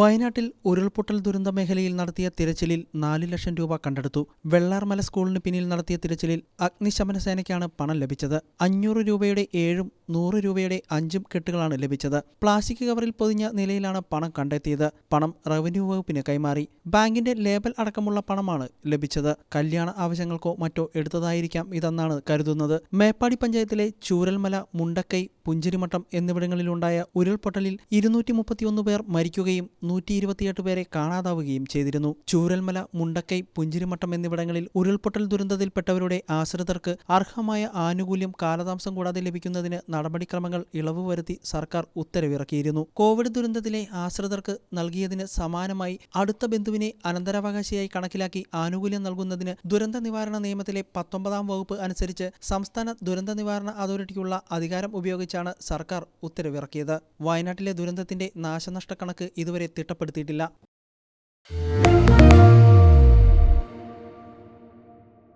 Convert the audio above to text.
വയനാട്ടിൽ ഉരുൾപൊട്ടൽ ദുരന്ത മേഖലയിൽ നടത്തിയ തിരച്ചിലിൽ നാല് ലക്ഷം രൂപ കണ്ടെടുത്തു. വെള്ളാർമല സ്കൂളിന് പിന്നിൽ നടത്തിയ തിരച്ചിലിൽ അഗ്നിശമന സേനയ്ക്കാണ് പണം ലഭിച്ചത്. അഞ്ഞൂറ് രൂപയുടെ ഏഴും നൂറ് രൂപയുടെ അഞ്ചും കെട്ടുകളാണ് ലഭിച്ചത്. പ്ലാസ്റ്റിക് കവറിൽ പൊതിഞ്ഞ നിലയിലാണ് പണം കണ്ടെത്തിയത്. പണം റവന്യൂ വകുപ്പിന് കൈമാറി. ബാങ്കിന്റെ ലേബൽ അടക്കമുള്ള പണമാണ് ലഭിച്ചത്. കല്യാണ ആവശ്യങ്ങൾക്കോ മറ്റോ എടുത്തതായിരിക്കാം ഇതെന്നാണ് കരുതുന്നത്. മേപ്പാടി പഞ്ചായത്തിലെ ചൂരൽമല മുണ്ടക്കൈ പുഞ്ചിരിമട്ടം എന്നിവിടങ്ങളിലുണ്ടായ ഉരുൾപൊട്ടലിൽ ഇരുന്നൂറ്റി മുപ്പത്തിയൊന്ന് പേർ മരിക്കുകയും നൂറ്റി ഇരുപത്തിയെട്ട് പേരെ കാണാതാവുകയും ചെയ്തിരുന്നു. ചൂരൽമല മുണ്ടക്കൈ പുഞ്ചിരിമട്ടം എന്നിവിടങ്ങളിൽ ഉരുൾപൊട്ടൽ ദുരന്തത്തിൽപ്പെട്ടവരുടെ ആശ്രിതർക്ക് അർഹമായ ആനുകൂല്യം കാലതാമസം കൂടാതെ ലഭിക്കുന്നതിന് നടപടിക്രമങ്ങൾ ഇളവ് വരുത്തി സർക്കാർ ഉത്തരവിറക്കിയിരുന്നു. കോവിഡ് ദുരന്തത്തിലെ ആശ്രിതർക്ക് നൽകിയതിന് സമാനമായി അടുത്ത ബന്ധുവിനെ അനന്തരാവകാശിയായി കണക്കിലാക്കി ആനുകൂല്യം നൽകുന്നതിന് ദുരന്ത നിവാരണ നിയമത്തിലെ പത്തൊമ്പതാം വകുപ്പ് അനുസരിച്ച് സംസ്ഥാന ദുരന്ത നിവാരണ അതോറിറ്റിക്കുള്ള അധികാരം ഉപയോഗിച്ചാണ് സർക്കാർ ഉത്തരവിറക്കിയത്. വയനാട്ടിലെ ദുരന്തത്തിന്റെ നാശനഷ്ട കണക്ക് ഇതുവരെ തിട്ടപ്പെടുത്തിയിട്ടില്ല.